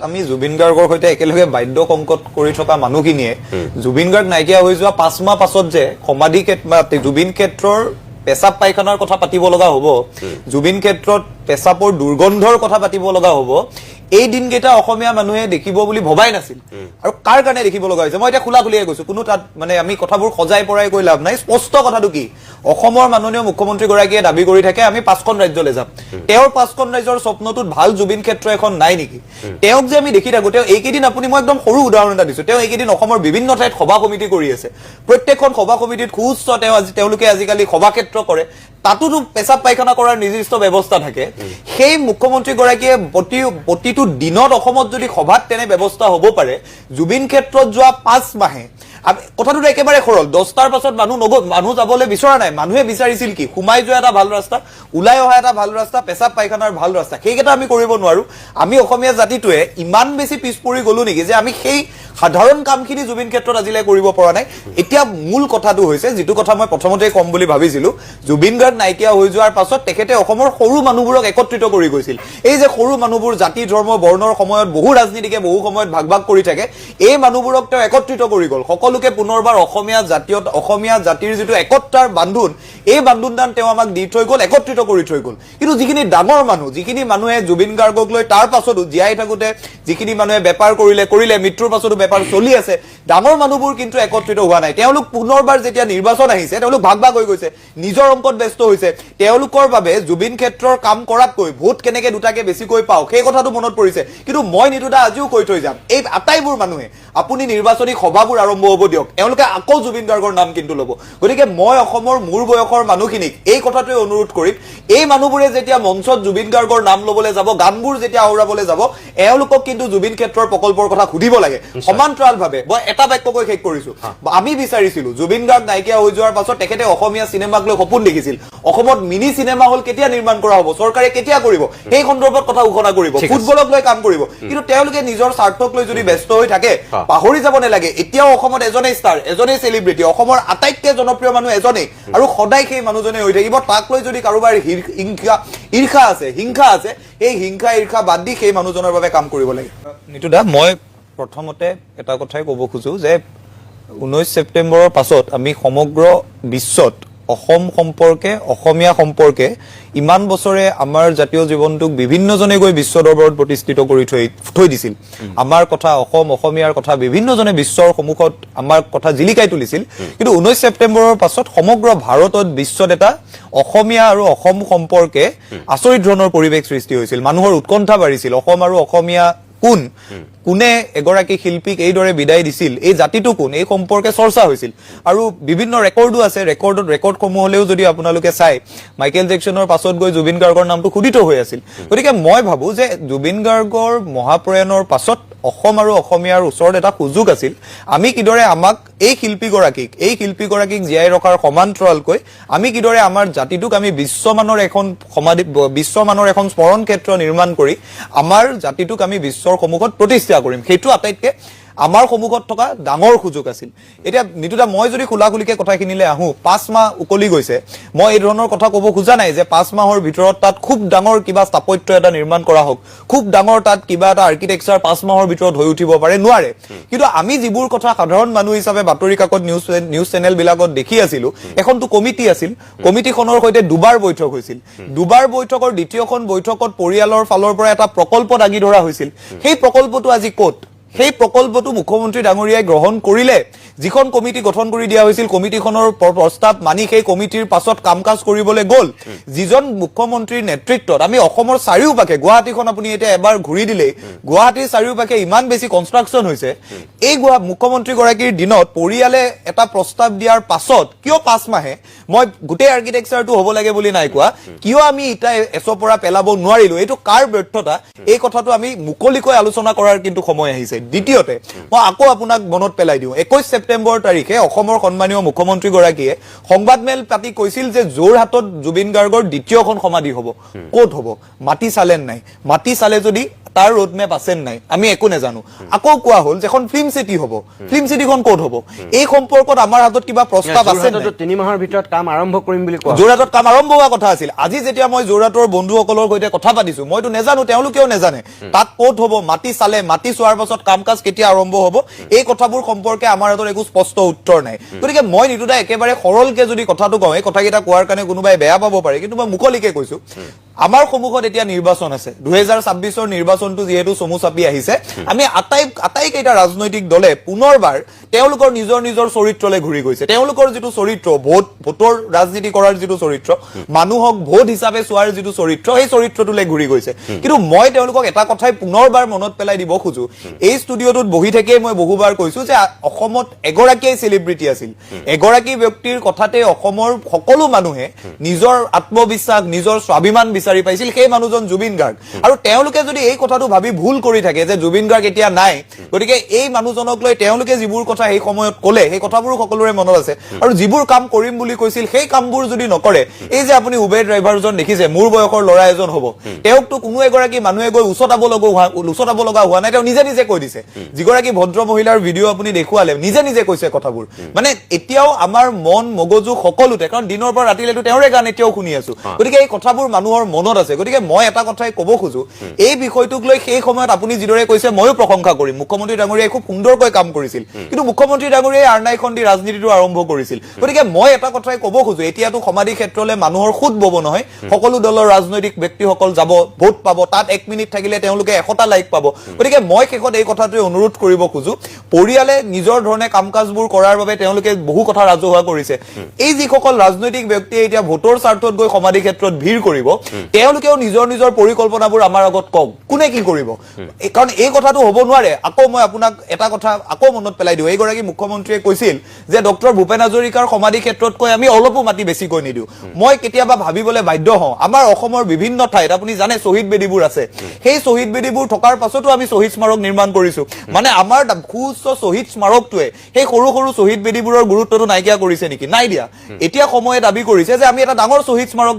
আমি জুবিন গাৰ্গৰ সৈতে একেলগে বাদ্য সংকট কৰি থকা মানুহখিনিয়ে জুবিন গাৰ্গ নাইকিয়া হৈ যোৱা পাঁচ মাহ পাছত যে সমাধি জুবিন ক্ষেত্ৰৰ পেচাব পায়খানাৰ কথা পাতিব লগা হ'ব জুবিন ক্ষেত্ৰত পেচাবৰ দুৰ্গন্ধৰ কথা পাতিব লগা হ'ব এই দিনকেইটা অসমীয়া মানুহে দেখিব বুলি ভবাই নাছিল। আৰু কাৰ কাৰণে দেখিব লগা হৈছে? মই এতিয়া খোলা খুলিয়ে কৈছো কোনো তাত মানে আমি কথাবোৰ সজাই পৰাই কৈ লাভ নাই। স্পষ্ট কথাটো কি? অসমৰ মাননীয় মুখ্যমন্ত্ৰীগৰাকীয়ে দাবি কৰি থাকে আমি পাঁচখন ৰাজ্যলৈ যাম। তেওঁৰ পাঁচখন ৰাজ্যৰ স্বপ্নটোত ভালো জুবিন ক্ষেত্ৰ এখন নাই নেকি? তেওঁক যে আমি দেখি থাকো তেওঁ এইকেইদিন আপুনি মই একদম সৰু উদাহৰণ এটা দিছো। তেওঁ এইকেইদিন অসমৰ বিভিন্ন ঠাইত সভা সমিতি কৰি আছে। প্ৰত্যেকখন সভা সমিতিত সুউচ্চ তেওঁ আজি তেওঁলোকে আজিকালি সভাক্ষেত্ৰ কৰে। তাতোতো পেচাব পায়খানা কৰাৰ নিৰ্দিষ্ট ব্যৱস্থা থাকে। সেই মুখ্যমন্ত্ৰীগৰাকীয়ে প্ৰতি প্ৰতিটো দিনত অসমত যদি সভাত তেনে ব্যৱস্থা হ'ব পাৰে জুবিন ক্ষেত্ৰত যোৱা পাঁচ মাহে কথাটোতো একেবাৰে সৰল। দহটাৰ পাছত মানুহ নগ মানুহ যাবলৈ বিচৰা নাই। মানুহে বিচাৰিছিল কি? সোমাই যোৱা এটা ভালো ৰাস্তা, ওলাই অহা এটা ভালো ৰাস্তা, পেচাব পায়খানাৰ ভালো ৰাস্তা। সেইকেইটা আমি কৰিব নোৱাৰো। আমি অসমীয়া জাতিটোৱে ইমান বেছি পিছ পৰি গলো নেকি যে আমি সেই সাধাৰণ কামখিনি জুবিন ক্ষেত্ৰত আজিলৈ কৰিব পৰা নাই। এতিয়া মূল কথাটো হৈছে, যিটো কথা মই প্ৰথমতেই ক'ম বুলি ভাবিছিলো, জুবিন গাৰ্গ নাইকিয়া হৈ যোৱাৰ পাছত তেখেতে অসমৰ সৰু মানুহবোৰক একত্ৰিত কৰি গৈছিল। এই যে সৰু মানুহবোৰ জাতি, ধৰ্ম, বৰ্ণৰ সময়ত বহু ৰাজনীতিকে বহু সময়ত ভাগ ভাগ কৰি থাকে, এই মানুহবোৰক তেওঁ একত্ৰিত কৰি গ'ল। সকলোকে পুনৰবাৰ অসমীয়া জাতীয় অসমীয়া জাতিৰ যিটো একতাৰ বান্ধোন এই বান্ধোনদান তেওঁ আমাক দি থৈ গ'ল একত্ৰিত কৰি থৈ গ'ল। কিন্তু যিখিনি ডাঙৰ মানুহ যিখিনি মানুহে জুবিন গাৰ্গক লৈ তাৰ পাছতো জীয়াই থাকোতে যিখিনি মানুহে বেপাৰ কৰিলে কৰিলে মৃত্যুৰ পাছতো বেপাৰ চলি আছে ডাঙৰ মানুহবোৰ কিন্তু একত্ৰিত হোৱা নাই। তেওঁলোক পুনৰবাৰ যেতিয়া নিৰ্বাচন আহিছে তেওঁলোক ভাগ ভাগ হৈ গৈছে নিজৰ অংকত ব্যস্ত হৈছে। তেওঁলোকৰ বাবে জুবিন ক্ষেত্ৰৰ কাম কৰাতকৈ ভোট কেনেকে দুটাকে বেছিকৈ পাওঁ সেই কথাটো মনত পৰিছে। কিন্তু মই নিতুদা আজিও কৈ থৈ যাম। এই আটাইবোৰ মানুহে আপুনি নিৰ্বাচনী সভাবোৰ আৰম্ভ হ'ব দিয়ক। এওঁলোকে আকৌ জুবিন গাৰ্গৰ নাম কিন্তু ল'ব। গতিকে মই অসমৰ মূৰ বয়সৰ মানুহখিনিক এই কথাটোৱে অনুৰোধ কৰিম। এই মানুহবোৰে যেতিয়া মঞ্চত জুবিন গাৰ্গৰ নাম ল'বলৈ যাব গানবোৰ যেতিয়া আওৰাবলৈ যাব এওঁলোকক কিন্তু জুবিন ক্ষেত্ৰৰ প্ৰকল্পৰ কথা সুধিব লাগে। সমান্তৰালভাৱে মই এটা বাক্যকৈ শেষ কৰিছো। আমি বিচাৰিছিলো জুবিন গাৰ্গ নাইকিয়া হৈ যোৱাৰ পাছত তেখেতে অসমীয়া চিনেমাক লৈ সপোন দেখিছিল। অসমত মিনি চিনেমা হল কেতিয়া নিৰ্মাণ কৰা হ'ব চৰকাৰে কেতিয়া কৰিব সেই সন্দৰ্ভত কথা ঘোষণা কৰিব। ফুটবলক লৈ কাম কৰিব। কিন্তু তেওঁলোকে নিজৰ স্বাৰ্থক লৈ যদি ব্যস্ত হৈ থাকে। পাহৰি যাব নালাগে। এতিয়াও অসমত এজনেই ষ্টাৰ এজনেই চেলিব্ৰিটি অসমৰ আটাইতকৈ জনপ্ৰিয় মানুহ এজনেই। আৰু সদায় সেই মানুহজনে হৈ থাকিব। তাক লৈ যদি কাৰোবাৰ হিংসা ঈৰ্ষা আছে হিংসা আছে এই হিংসা ঈৰ্ষা বাদ দি সেই মানুহজনৰ বাবে কাম কৰিব লাগে। নিতুদা মই প্ৰথমতে এটা কথাই ক'ব খোজো যে ঊনৈছ ছেপ্টেম্বৰৰ পাছত আমি সমগ্ৰ বিশ্বত অসম সম্পৰ্কে অসমীয়া সম্পৰ্কে ইমান বছৰে আমাৰ জাতীয় জীৱনটোক বিভিন্নজনে গৈ বিশ্ব দৰবাৰত প্ৰতিষ্ঠিত কৰি থৈ থৈ দিছিল। আমাৰ কথা অসম অসমীয়াৰ কথা বিভিন্নজনে বিশ্বৰ সন্মুখত আমাৰ কথা জিলিকাই তুলিছিল। কিন্তু ঊনৈছ ছেপ্টেম্বৰৰ পাছত সমগ্ৰ ভাৰতত বিশ্বত এটা অসমীয়া আৰু অসম সম্পৰ্কে আচৰিত ধৰণৰ পৰিৱেশ সৃষ্টি হৈছিল। মানুহৰ উৎকণ্ঠা বাঢ়িছিল। অসম আৰু অসমীয়া কোন? কোনে এগৰাকী শিল্পীক এইদৰে বিদায় দিছিল? এই জাতিটো কোন? এই সম্পৰ্কে চৰ্চা হৈছিল। আৰু বিভিন্ন ৰেকৰ্ডো আছে। ৰেকৰ্ডত ৰেকৰ্ডসমূহলৈও যদি আপোনালোকে চাই মাইকেল জেকচনৰ পাছত গৈ জুবিন গাৰ্গৰ নামটো খোদিত হৈ আছিল। গতিকে মই ভাবো যে জুবিন গাৰ্গৰ মহাপ্ৰয়াণৰ পাছত অসম আৰু অসমীয়াৰ ওচৰত এটা সুযোগ আছিল। আমি কিদৰে আমাক এই শিল্পীগৰাকীক এই শিল্পীগৰাকীক জীয়াই ৰখাৰ সমান্তৰালকৈ আমি কিদৰে আমাৰ জাতিটোক আমি বিশ্বমানৰ এখন সমাধি বিশ্বমানৰ এখন স্মৰণ ক্ষেত্ৰ নিৰ্মাণ কৰি আমাৰ জাতিটোক আমি বিশ্বৰ সন্মুখত প্ৰতিষ্ঠা কৰিম। সেইটো আটাইতকৈ আমাৰ সন্মুখত থকা ডাঙৰ সুযোগ আছিল। এতিয়া নিতুদা মই যদি খোলা খুলিকে কথাখিনিলৈ আহোঁ পাঁচ মাহ উকলি গৈছে। মই এই ধৰণৰ কথা ক'ব খোজা নাই যে পাঁচ মাহৰ ভিতৰত তাত খুব ডাঙৰ কিবা স্থাপত্য এটা নিৰ্মাণ কৰা হওক। খুব ডাঙৰ তাত কিবা এটা আৰ্কিটেকচাৰ পাঁচ মাহৰ ভিতৰত হৈ উঠিব পাৰে নোৱাৰে। কিন্তু আমি যিবোৰ কথা সাধাৰণ মানুহ হিচাপে বাতৰি কাকত নিউজ নিউজ চেনেল বিলাকত দেখি আছিলো এখনতো কমিটি আছিল। কমিটিখনৰ সৈতে দুবাৰ বৈঠক হৈছিল। দুবাৰ বৈঠকৰ দ্বিতীয়খন বৈঠকত পৰিয়ালৰ ফালৰ পৰা এটা প্ৰকল্প দাঙি ধৰা হৈছিল। সেই প্ৰকল্পটো আজি ক'ত? সেই প্ৰকল্পটো মুখ্যমন্ত্ৰী ডাঙৰীয়াই গ্ৰহণ কৰিলে। যিখন কমিটি গঠন কৰি দিয়া হৈছিল কমিটিখনৰ প্ৰ- প্ৰস্তাৱ মানি সেই কমিটিৰ পাছত কাম কাজ কৰিবলৈ গ'ল। যিজন মুখ্যমন্ত্ৰীৰ নেতৃত্বত আমি অসমৰ চাৰিওপাশে গুৱাহাটীখন আপুনি এতিয়া এবাৰ ঘূৰি দিলেই গুৱাহাটীৰ চাৰিওপাশে ইমান বেছি কনষ্ট্ৰাকশ্যন হৈছে। এই গুৱা মুখ্যমন্ত্ৰীগৰাকীৰ দিনত পৰিয়ালে এটা প্ৰস্তাৱ দিয়াৰ পাছত কিয় পাঁচ মাহে? মই গোটেই আৰ্কিটেকচাৰটো হ'ব লাগে বুলি নাই কোৱা। কিয় আমি ইটা এচৰ পৰা পেলাব নোৱাৰিলো? এইটো কাৰ ব্যৰ্থতা? এই কথাটো আমি মুকলিকৈ আলোচনা কৰাৰ কিন্তু সময় আহিছে। দ্বিতীয়তে মই আকৌ আপোনাক মনত পেলাই দিওঁ। ছেপ্টেম্বৰ তাৰিখে অসমৰ সন্মানীয় মুখ্যমন্ত্ৰীগৰাকীয়ে সংবাদমেল পাতি কৈছিল যে যোৰহাটত জুবিন গাৰ্গৰ দ্বিতীয়খন সমাধি হ'ব। ক'ত হ'ব? মাটি চালে নাই? মাটি চালে যদি তাৰ ৰোড মেপ আছে নাই? আমি একো নাজানো। আকৌ কোৱা হ'ল যে এখন ফিল্ম চিটি হ'ব। ফিল্ম চিটিখন ক'ত হ'ব? এই সম্পৰ্কত আমাৰ হাতত কিবা প্ৰস্তাৱ আছে তিনি মাহৰ ভিতৰত কাম আৰম্ভ কৰিম বুলি কোৱা যোৰহাটত কাম আৰম্ভ হোৱা কথা আছিল। আজি যেতিয়া মই যোৰহাটৰ বন্ধুসকলৰ সৈতে কথা পাতিছো মইতো নেজানো তেওঁলোকেও নেজানে। তাত ক'ত হ'ব মাটি চালে মাটি চোৱাৰ পাছত কাম কাজ কেতিয়া আৰম্ভ হ'ব? এই কথাবোৰ সম্পৰ্কে আমাৰ হাতত একো স্পষ্ট উত্তৰ নাই। গতিকে মই নিতুদা একেবাৰে সৰলকে যদি কথাটো কওঁ এই কথাকেইটা কোৱাৰ কাৰণে কোনোবাই বেয়া পাব পাৰে কিন্তু মই মুকলিকে কৈছো। আমাৰ সন্মুখত এতিয়া নিৰ্বাচন আছে। দুহেজাৰ ছাব্বিছৰ নিৰ্বাচনটো যিহেতু চমু চাপি আহিছে আমি আটাই আটাইকেইটা ৰাজনৈতিক দলে পুনৰবাৰ তেওঁলোকৰ নিজৰ নিজৰ চৰিত্ৰলৈ ঘূৰি গৈছে। তেওঁলোকৰ যিটো চৰিত্ৰ ভোট ভোটৰ ৰাজনীতি কৰাৰ যিটো চৰিত্ৰ মানুহক ভোট হিচাপে চোৱাৰ যিটো চৰিত্ৰ সেই চৰিত্ৰটোলৈ ঘূৰি গৈছে। কিন্তু মই তেওঁলোকক এটা কথাই পুনৰবাৰ মনত পেলাই দিব খোজো এই ষ্টুডিঅ'টোত বহি থাকিয়ে মই বহুবাৰ কৈছো যে অসমত এগৰাকীয়ে চেলিব্ৰিটি আছিল। এগৰাকী ব্যক্তিৰ কথাতে অসমৰ সকলো মানুহে নিজৰ আত্মবিশ্বাস নিজৰ স্বাভিমান বিচাৰি পাইছিল সেই মানুহজন জুবিন গাৰ্গ। আৰু তেওঁলোকে যদি এই কথাটো ভাবি ভুল কৰি থাকে যে জুবিন গাৰ্গ এতিয়া নাই গতিকে এই মানুহজনক লৈ তেওঁলোকে যিবোৰ কথা সেই সময়ত ক'লে সেই কথাবোৰো সকলোৰে মনত আছে। আৰু যিবোৰ কাম কৰিম বুলি কৈছিল সেই কামবোৰ যদি নকৰে এই যে আপুনি উবেৰ ড্ৰাইভাৰজন দেখিছে মোৰ বয়সৰ ল'ৰা এজন হ'ব তেওঁকতো কোনো এগৰাকী মানুহে গৈ উচতাব লগা হোৱা উচতাব লগা হোৱা নাই তেওঁ নিজে নিজে কৈ দিছে। যিগৰাকী ভদ্ৰ মহিলাৰ ভিডিঅ' আপুনি দেখুৱালে নিজে নিজে কৈছে কথাবোৰ। মানে এতিয়াও আমাৰ মন মগজু সকলোতে কাৰণ দিনৰ পৰা ৰাতিলৈতো তেওঁৰে গান এতিয়াও শুনি আছো। গতিকে এই কথাবোৰ মানুহৰ মনত আছে। গতিকে মই এটা কথাই ক'ব খোজো এই বিষয়টোক লৈ সেই সময়ত আপুনি যিদৰে কৈছে ময়ো প্ৰশংসা কৰিম। মুখ্যমন্ত্ৰী ডাঙৰীয়াই খুব সুন্দৰকৈ কাম কৰিছিল। কিন্তু মুখ্যমন্ত্ৰী ডাঙৰীয়াই আৰনাইখন দি ৰাজনীতিটো আৰম্ভ কৰিছিল। গতিকে মই এটা কথাই ক'ব খোজো এতিয়াতো সমাধি ক্ষেত্ৰলৈ মানুহৰ সুদ বব নহয়। সকলো দলৰ ৰাজনৈতিক ব্যক্তিসকল যাব ভোট পাব তাত এক মিনিট থাকিলে তেওঁলোকে এশটা লাইক পাব। গতিকে মই শেষত এই কথাটোৱে অনুৰোধ কৰিব খোজো। পৰিয়ালে নিজৰ ধৰণে কাম কাজবোৰ কৰাৰ বাবে তেওঁলোকে বহু কথা ৰাজহুৱা কৰিছে। এই যিসকল ৰাজনৈতিক ব্যক্তিয়ে এতিয়া ভোটৰ স্বাৰ্থত গৈ সমাধি ক্ষেত্ৰত ভিৰ কৰিব তেওঁলোকেও নিজৰ নিজৰ পৰিকল্পনাবোৰ আমাৰ আগত কওক। কোনে কি কৰিব? কাৰণ এই কথাটো হ'ব নোৱাৰে। আকৌ মই আপোনাক এটা কথা আকৌ মনত পেলাই দিওঁ। এইগৰাকী মুখ্যমন্ত্ৰীয়ে কৈছিল যে ডক্টৰ ভূপেন হাজৰিকাৰ সমাধি ক্ষেত্ৰতকৈ আমি অলপো মাটি বেছিকৈ নিদিওঁ। মই কেতিয়াবা ভাবিবলৈ বাধ্য হওঁ। আমাৰ অসমৰ বিভিন্ন ঠাইত আপুনি জানে শ্বহীদ বেদীবোৰ আছে। সেই শ্বহীদ বেদীবোৰ থকাৰ পাছতো আমি শ্বহীদ স্মাৰক নিৰ্মাণ কৰিছো। মানে আমাৰ সুউচ্চ শ্বহীদ স্মাৰকটোৱে সেই সৰু সৰু শ্বহীদ বেদীবোৰৰ গুৰুত্বটো নাইকিয়া কৰিছে নেকি? নাই দিয়া। এতিয়া সময়ে দাবী কৰিছে যে আমি এটা ডাঙৰ শ্বহীদ স্মাৰক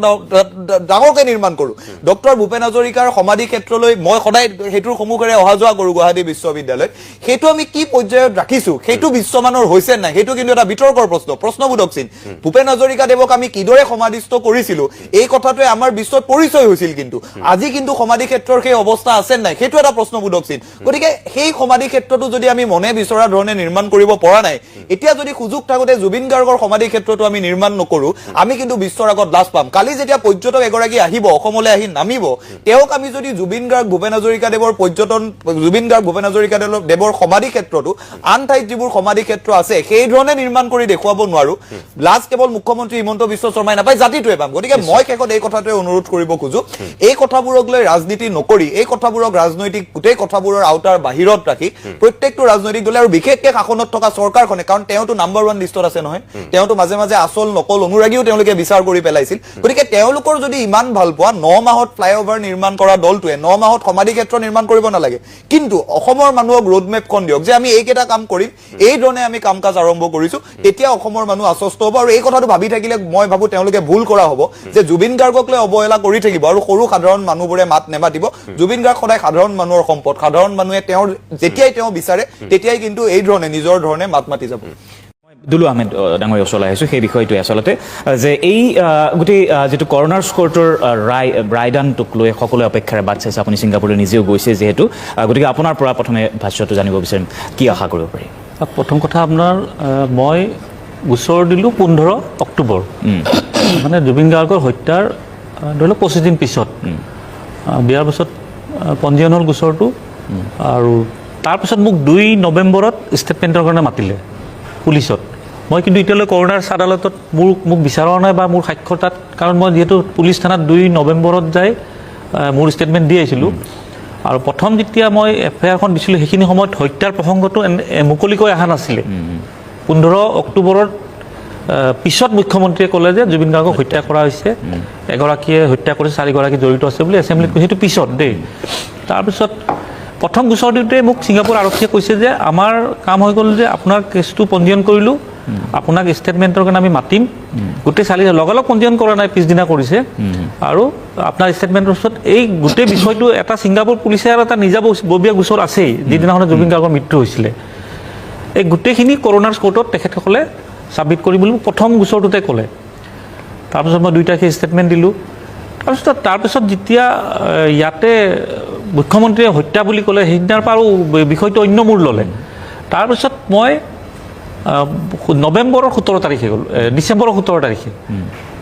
ডাঙৰকে নিৰ্মাণ কৰো। ডক্টৰ ভূপেন হাজৰিকাৰ সমাধি ক্ষেত্ৰলৈ মই সদায় সেইটোৰ সন্মুখেৰে অহা যোৱা কৰো গুৱাহাটী বিশ্ববিদ্যালয় সেইটো আমি কি পৰ্যায়ত ৰাখিছো? সেইটো বিশ্বমানৰ হৈছে নাই? সেইটো কিন্তু এটা বিতৰ্কৰ প্ৰশ্ন প্ৰশ্নবোধক চিন। ভূপেন হাজৰিকা দেৱক আমি কিদৰে সমাধিস্থ কৰিছিলো? এই কথাটোৱে আমাৰ বিশ্বত পৰিচয় হৈছিল কিন্তু। আজি কিন্তু সমাধি ক্ষেত্ৰৰ সেই অৱস্থা আছে নাই? সেইটো এটা প্ৰশ্নবোধক চিন। গতিকে সেই সমাধি ক্ষেত্ৰটো যদি আমি মনে বিচৰা ধৰণে নিৰ্মাণ কৰিব পৰা নাই এতিয়া যদি সুযোগ থাকোতে জুবিন গাৰ্গৰ সমাধি ক্ষেত্ৰটো আমি নিৰ্মাণ নকৰো আমি কিন্তু বিশ্বৰ আগত লাজ পাম। কালি যেতিয়া পৰ্যটক এগৰাকী আহিব অসমলৈ আহি নামিব। তেওঁক আমি যদি জুবিন গাৰ্গ ভূপেন হাজৰিকা দেৱৰ পৰ্যটন জুবিন গাৰ্গ ভূপেন হাজৰিকা দেৱৰ- দেৱৰ সমাধি ক্ষেত্ৰটো আন ঠাইত যিবোৰ সমাধি ক্ষেত্ৰ আছে সেই ধৰণে নিৰ্মাণ কৰি দেখুৱাব নোৱাৰো। লাজ কেৱল মুখ্যমন্ত্ৰী হিমন্ত বিশ্ব শৰ্মাই নাপায় জাতিটোৱে পাম। গতিকে মই শেষত এই কথাটোৱে অনুৰোধ কৰিব খোজো। এই কথাবোৰক লৈ ৰাজনীতি নকৰি এই কথাবোৰক ৰাজনৈতিক গোটেই কথাবোৰৰ আওতাৰ বাহিৰত ৰাখি প্ৰত্যেকটো ৰাজনৈতিক দলে আৰু বিশেষকে শাসনত থকা চৰকাৰখনে কাৰণ তেওঁতো নাম্বাৰ ওৱান লিষ্টত আছে নহয় তেওঁতো মাজে মাজে আচল নকল অনুৰাগীও তেওঁলোকে বিচাৰ কৰি পেলাইছিল। গতিকে তেওঁলোকৰ যদি ইমান ভালো পোৱা ন মাহত ফ্লাইঅভাৰ নিৰ্মাণ কৰা দলটোৱে ন মাহত সমাধি ক্ষেত্ৰ নিৰ্মাণ কৰিব নালাগে। কিন্তু অসমৰ মানুহক ৰোডমেপখন দিয়ক যে আমি এইকেইটা কাম কৰিম এই ধৰণে আমি কাম কাজ আৰম্ভ কৰিছো। তেতিয়া অসমৰ মানুহ আশ্বস্ত হ'ব আৰু এই কথাটো ভাবি থাকিলে মই ভাবো তেওঁলোকে ভুল কৰা হ'ব যে জুবিন গাৰ্গক লৈ অৱহেলা কৰি থাকিব আৰু সৰু সাধাৰণ মানুহবোৰে মাত নেমাতিব। জুবিন গাৰ্গ সদায় সাধাৰণ মানুহৰ সম্পদ সাধাৰণ মানুহে তেওঁৰ যেতিয়াই তেওঁ বিচাৰে তেতিয়াই কিন্তু এই ধৰণে নিজৰ ধৰণে মাত মাতি যাব। দুলু আহমেদ ডাঙৰীয়া ওচৰলৈ আহিছোঁ সেই বিষয়টোৱে আচলতে যে এই গোটেই যিটো কৰ্ণাৰ স্কৰ্টৰ ৰায় ৰায়দানটোক লৈ সকলোৱে অপেক্ষাৰে বাট চাইছে আপুনি ছিংগাপুৰলৈ নিজেও গৈছে যিহেতু গতিকে আপোনাৰ পৰা প্ৰথমে ভাষ্যটো জানিব বিচাৰিম কি আশা কৰিব পাৰি? প্ৰথম কথা আপোনাৰ মই গোচৰ দিলোঁ পোন্ধৰ অক্টোবৰ। মানে জুবিন গাৰ্গৰ হত্যাৰ ধৰি লওক পঁচিছ দিন পিছত। দিয়াৰ পিছত পঞ্জীয়ন হ'ল গোচৰটো। আৰু তাৰপিছত মোক দুই নৱেম্বৰত ষ্টেটমেণ্টৰ কাৰণে মাতিলে। পুলিচত। মই কিন্তু এতিয়ালৈ কৰোণাৰ আদালতত মোৰ মোক বিচৰা নাই বা মোৰ সাক্ষৰ তাত কাৰণ মই যিহেতু পুলিচ থানাত দুই নৱেম্বৰত যাই মোৰ ষ্টেটমেণ্ট দি আহিছিলোঁ। আৰু প্ৰথম যেতিয়া মই এফ আই আৰখন দিছিলোঁ সেইখিনি সময়ত হত্যাৰ প্ৰসংগটো মুকলিকৈ অহা নাছিলে। পোন্ধৰ অক্টোবৰত পিছত মুখ্যমন্ত্ৰীয়ে ক'লে যে জুবিন গাৰ্গক হত্যা কৰা হৈছে। এগৰাকীয়ে হত্যা কৰিছে চাৰিগৰাকী জড়িত আছে বুলি এছেম্বলিত সেইটো পিছত দেই। তাৰপিছত প্ৰথম গোচৰ দিওঁতে মোক ছিংগাপুৰ আৰক্ষীয়ে কৈছে যে আমাৰ কাম হৈ গ'ল যে আপোনাৰ কেছটো পঞ্জীয়ন কৰিলোঁ। আপোনাক ষ্টেটমেণ্টৰ কাৰণে আমি মাতিম। গোটেই চালি লগালগ পঞ্জীয়ন কৰা নাই পিছদিনা কৰিছে। আৰু আপোনাৰ ষ্টেটমেণ্টৰ পিছত এই গোটেই বিষয়টো এটা ছিংগাপুৰ পুলিচে আৰু এটা নিজাববীয়া গোচৰ আছেই যিদিনাখনে জুবিন গাৰ্গৰ মৃত্যু হৈছিলে। এই গোটেইখিনি কৰোণাৰ স্কৰ্টত তেখেতসকলে ছাবমিট কৰিম বুলি প্ৰথম গোচৰটোতে ক'লে। তাৰপিছত মই দুই তাৰিখে ষ্টেটমেণ্ট দিলোঁ। তাৰপিছত তাৰপিছত যেতিয়া ইয়াতে মুখ্যমন্ত্ৰীয়ে হত্যা বুলি ক'লে সেইদিনাৰ পৰা আৰু বিষয়টো অন্য মূৰ ল'লে। তাৰপিছত মই নৱেম্বৰৰ সোতৰ তাৰিখে গ'লোঁ ডিচেম্বৰৰ সোতৰ তাৰিখে।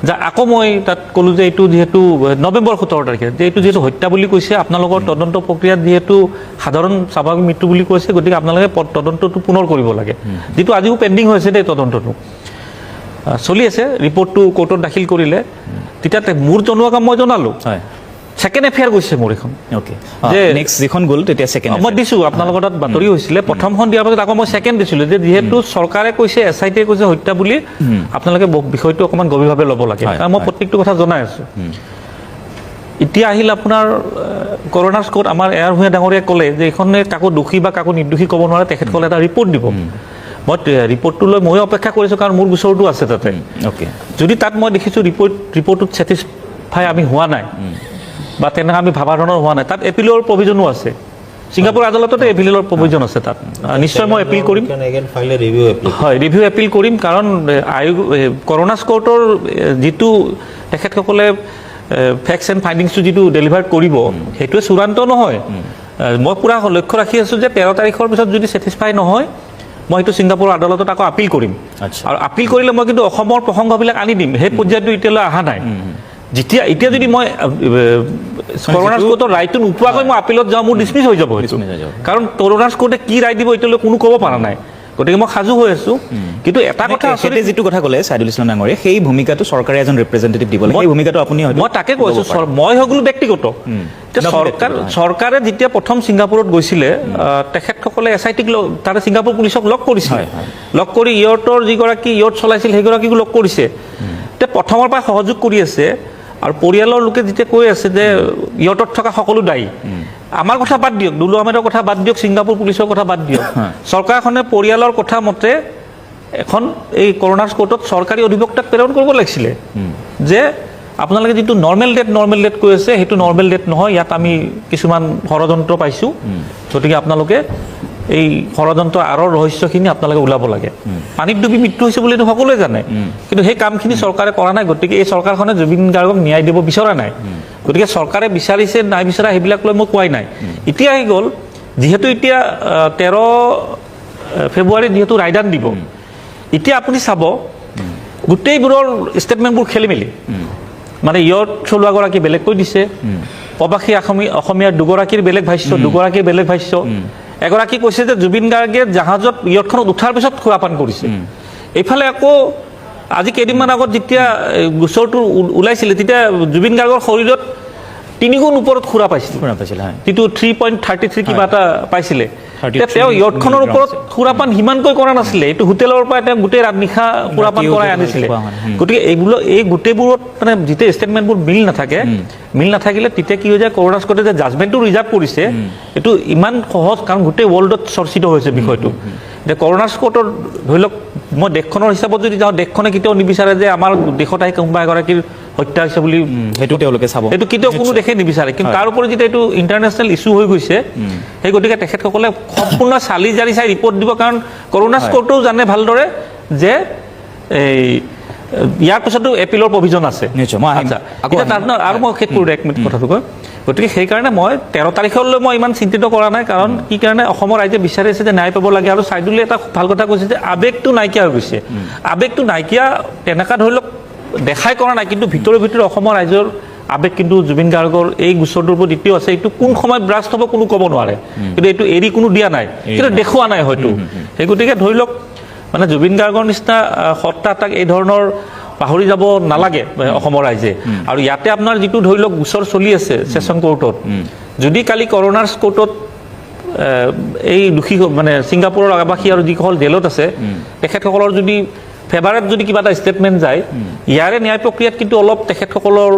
যে আকৌ মই তাত ক'লোঁ যে এইটো যিহেতু নৱেম্বৰ সোতৰ তাৰিখে যে এইটো যিহেতু হত্যা বুলি কৈছে আপোনালোকৰ তদন্ত প্ৰক্ৰিয়াত যিহেতু সাধাৰণ স্বাভাৱিক মৃত্যু বুলি কৈছে গতিকে আপোনালোকে তদন্তটো পুনৰ কৰিব লাগে। যিটো আজিও পেণ্ডিং হৈ আছে দেই তদন্তটো। চলি আছে ৰিপৰ্টটো কোৰ্টত দাখিল কৰিলে। তেতিয়া তে- মোৰ জনোৱা কাম মই জনালোঁ। হয়। ছেকেণ্ড এফেয়াৰ গৈছে মোৰ এখন অ'কে যে- নেক্সট যিখন গ'ল তেতিয়া ছেকেণ্ড মই দিছোঁ আপোনালোকৰ তাত বাতৰি হৈছিলে। প্ৰথমখন দিয়াৰ পাছত আকৌ মই ছেকেণ্ড দিছিলোঁ। যে যিহেতু চৰকাৰে কৈছে এছ আই টিয়ে কৈছে হত্যা বুলি আপোনালোকে বিষয়টো অকণমান গভীৰভাৱে ল'ব লাগে। কাৰণ মই প্ৰত্যেকটো কথা জনাই আছোঁ। এতিয়া আহিল আপোনাৰ কৰোণাৰ স্ক'ত আমাৰ এয়াৰ ভূঞা ডাঙৰীয়াই ক'লে যে এইখনে কাকো দোষী বা কাকো নিৰ্দোষী ক'ব নোৱাৰে তেখেতসকলে এটা ৰিপৰ্ট দিব। মই ৰিপৰ্টটো লৈ ময়ো অপেক্ষা কৰিছোঁ কাৰণ মোৰ গোচৰটো আছে তাতে। অ'কে যদি তাত মই দেখিছোঁ ৰিপৰ্ট ৰিপৰ্টটোত ছেটিছফাই আমি হোৱা নাই বা তেনেকৈ আমি ভাবা ধৰণৰ হোৱা নাই তাত এপিলৰ প্ৰভিজনো আছে। ছিংগাপুৰ আদালততে এপিলৰ প্ৰভিজন আছে তাত। নিশ্চয় মই এপিল কৰিম. হয় ৰিভিউ এপিল কৰিম কাৰণ আয়োগ এ, কৰোণা স্কৰ্টৰ এ, যিটো তেখেতসকলে ফেক্স এণ্ড ফাইণ্ডিংছটো যিটো ডেলিভাৰ কৰিব সেইটোৱে চূড়ান্ত নহয়। মই পূৰা লক্ষ্য ৰাখি আছোঁ যে তেৰ তাৰিখৰ পিছত যদি ছেটিছফাই নহয় মই সেইটো ছিংগাপুৰ আদালতত আকৌ আপিল কৰিম। আচ্ছা। আৰু আপিল কৰিলে মই কিন্তু অসমৰ প্ৰসংগবিলাক আনি দিম। সেই পৰ্যায়টো এতিয়ালৈ অহা নাই। যেতিয়া এতিয়া যদি মই কৰোণাৰ স্কৰ্টৰ ৰায়টো নোপোৱাকৈ মই আপিলত যাওঁ মোৰ ডিছমিছ হৈ যাব কাৰণ কৰোণাৰ স্কৰ্টে কি ৰায় দিব এতিয়ালৈ কোনো ক'ব পৰা নাই। গতিকে মই সাজু হৈ আছোঁ। কিন্তু এটা কথা তেখেতে আচলতে যিটো কথা ক'লে ছাইদুল ইছলাম ডাঙৰীয়ে সেই ভূমিকাটো চৰকাৰে এজন ৰিপ্ৰেজেণ্টেটিভ দিব লাগে। সেই ভূমিকাটো আপুনি মই তাকে কৈছোঁ মই হৈ গ'লো ব্যক্তিগত। চৰকাৰ। চৰকাৰে যেতিয়া প্ৰথম ছিংগাপুৰত গৈছিলে তেখেতসকলে এছ আই টিক তাতে ছিংগাপুৰ পুলিচক লগ কৰিছিল। লগ কৰি ইয়ৰ্টৰ যিগৰাকী ইয়ৰ্ট চলাইছিল সেইগৰাকীকো লগ কৰিছে। এতিয়া প্ৰথমৰ পৰা সহযোগ কৰি আছে। আৰু পৰিয়ালৰ লোকে যেতিয়া কৈ আছে যে ইয়ৰ্টত থকা সকলো দায়ী আমাৰ কথা বাদ দিয়ক দুলু আহমেদৰ কথা বাদ দিয়ক ছিংগাপুৰ পুলিচৰ কথা বাদ দিয়ক চৰকাৰখনে পৰিয়ালৰ কথা মতে এখন এই কৰোণাৰ স্কৰ্টত চৰকাৰী অধিবক্তাক প্ৰেৰণ কৰিব লাগিছিলে। যে আপোনালোকে যিটো নৰ্মেল ডেট নৰ্মেল ডেট কৈ আছে সেইটো নৰ্মেল ডেট নহয় ইয়াত আমি কিছুমান ষড়যন্ত্ৰ পাইছোঁ। গতিকে আপোনালোকে এই ষড়যন্ত্ৰ আঁৰৰ ৰহস্যখিনি আপোনালোকে ওলাব লাগে। পানীত ডুবি মৃত্যু হৈছে বুলিতো সকলোৱে জানে। কিন্তু সেই কামখিনি চৰকাৰে কৰা নাই গতিকে এই চৰকাৰখনে জুবিন গাৰ্গক ন্যায় দিব বিচৰা নাই। গতিকে চৰকাৰে বিচাৰিছে নাই বিচৰা সেইবিলাক লৈ মই কোৱাই নাই। এতিয়া আহি গ'ল যিহেতু এতিয়া তেৰ ফেব্ৰুৱাৰীত যিহেতু ৰায়দান দিব এতিয়া আপুনি চাব গোটেইবোৰৰ ষ্টেটমেণ্টবোৰ খেলি মেলি মানে ইয়ত চলোৱাগৰাকী বেলেগকৈ দিছে প্ৰবাসী অসমীয়া অসমীয়াৰ দুগৰাকীৰ বেলেগ ভাষ্য দুগৰাকীৰ বেলেগ ভাষ্য। এগৰাকী কৈছে যে জুবিন গাৰ্গে জাহাজত ইয়টখনত উঠাৰ পিছত সুৰাপান কৰিছে। এইফালে আকৌ আজি কেইদিনমান আগত যেতিয়া গোচৰটো ওলাইছিলে তেতিয়া জুবিন গাৰ্গৰ শৰীৰত তিনিগুণ ওপৰত সুৰা পাইছিল। শুনা পাইছিল হয়। যিটো থ্ৰী পইণ্ট থাৰ্টি থ্ৰী কিবা এটা পাইছিলে। তেওঁ ইয়টখনৰ ওপৰত সুৰাপান সিমানকৈ কৰা নাছিলে। এইটো হোটেলৰ পৰা তেওঁ গোটেই ৰাত নিশা সুৰাপান কৰাই আনিছিলে। হুম। গতিকে এইবোৰ এই গোটেইবোৰত মানে যেতিয়া ষ্টেটমেণ্টবোৰ মিল নাথাকে মিল নাথাকিলে তেতিয়া কি হৈ যায় কৰোণা স্কটে যে জাজমেণ্টটো ৰিজাৰ্ভ কৰিছে এইটো ইমান সহজ কাৰণ গোটেই ৱৰ্ল্ডত চৰ্চিত হৈছে বিষয়টো। এতিয়া কৰোণা স্কটৰ ধৰি লওক মই দেশখনৰ হিচাপত যদি যাওঁ দেশখনে কেতিয়াও নিবিচাৰে যে আমাৰ দেশত আহি কোনোবা এগৰাকীৰ হত্যা হৈছে বুলি সেইটো তেওঁলোকে চাব। এইটো কেতিয়াও কোনো দেশে নিবিচাৰে। কিন্তু তাৰ উপৰি যেতিয়া এইটো ইণ্টাৰনেশ্যনেল ইছ্যু হৈ গৈছে সেই গতিকে তেখেতসকলে সম্পূৰ্ণ চালি জাৰি চাই ৰিপৰ্ট দিব। কাৰণ কৰোণা স্ক'ৰটোও জানে ভালদৰে যে এই ইয়াৰ পিছতো এপিলৰ প্ৰভিজন আছে। নিশ্চয়, মই আচ্ছা, আৰু মই শেষ কৰোঁ এক মিনিট কথাটো কয়। গতিকে সেইকাৰণে মই তেৰ তাৰিখলৈ মই ইমান চিন্তিত কৰা নাই কাৰণ কি কাৰণে অসমৰ ৰাইজে বিচাৰি আছে যে ন্যায় পাব লাগে। আৰু চাইদুলে এটা ভালো কথা কৈছে যে আৱেগটো নাইকিয়া হৈ গৈছে। আৱেগটো নাইকিয়া তেনেকুৱা ধৰি লওক দেখাই কৰা নাই কিন্তু ভিতৰে ভিতৰে অসমৰ ৰাইজৰ আৱেগ কিন্তু জুবিন গাৰ্গৰ এই গোচৰটোৰ ওপৰত দ্বিতীয় আছে। এইটো কোন সময়ত ব্ৰাষ্ট হ'ব কোনো ক'ব নোৱাৰে। কিন্তু এইটো এৰি কোনো দিয়া নাই। কিন্তু দেখুওৱা নাই হয়তো। সেই গতিকে ধৰি লওক মানে জুবিন গাৰ্গৰ নিচিনা সত্তা এটাক এই ধৰণৰ পাহৰি যাব নালাগে অসমৰ ৰাইজে। আৰু ইয়াতে আপোনাৰ যিটো ধৰি লওক গোচৰ চলি আছে ছেছন কোৰ্টত যদি কালি কৰোণাৰ কোৰ্টত এই দোষী মানে ছিংগাপুৰৰ আৱাসী আৰু যিসকল জেলত আছে তেখেতসকলৰ যদি ফেভাৰত যদি কিবা এটা ষ্টেটমেণ্ট যায় ইয়াৰে ন্যায় প্ৰক্ৰিয়াত কিন্তু অলপ তেখেতসকলৰ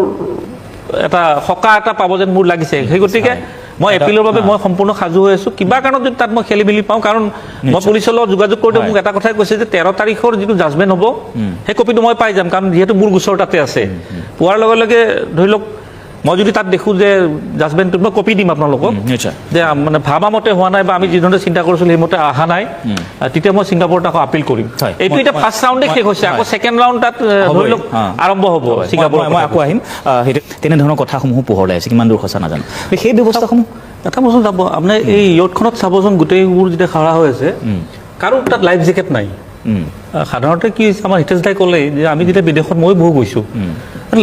এটা সকাহ এটা পাব যেন মোৰ লাগিছে। সেই গতিকে মই এপিলৰ বাবে মই সম্পূৰ্ণ সাজু হৈ আছোঁ। কিবা কাৰণত যদি তাত মই খেলি মেলি পাওঁ কাৰণ মই পুলিচৰ লগত যোগাযোগ কৰোঁতে মোক এটা কথাই কৈছে যে তেৰ তাৰিখৰ যিটো জাজমেণ্ট হ'ব সেই কপিটো মই পাই যাম কাৰণ যিহেতু মোৰ গোচৰ তাতে আছে। পোৱাৰ লগে লগে ধৰি লওক মই যদি তাত দেখোঁ যে জাজমেণ্টটোত মই কপি দিম আপোনালোকক। যে মানে ভাবা মতে হোৱা নাই বা আমি যিধৰণে চিন্তা কৰিছিলোঁ সেইমতে অহা নাই। তেতিয়া মই ছিংগাপুৰত আকৌ আপিল কৰিম। এইটো এতিয়া ফাৰ্ষ্ট ৰাউণ্ডে শেষ হৈছে। আকৌ ছেকেণ্ড ৰাউণ্ড তাত ধৰি লওক আৰম্ভ হ'ব হয়, মই- আকৌ আহিম। সেইটো তেনেধৰণৰ কথাসমূহ পোহৰলৈ আহিছে। কিমান দূৰ সঁচা নাজানো। সেই ব্যৱস্থাসমূহ এটা বস্তু চাব আপোনাৰ এই ইয়টখনত চাবচোন গোটেইবোৰ যেতিয়া খাৰা হৈ আছে কাৰো তাত লাইফ জেকেট নাই। সাধাৰণতে কি হৈছে আমাৰ হিতেশ দাই ক'লে যে আমি যেতিয়া বিদেশত মই বহু গৈছোঁ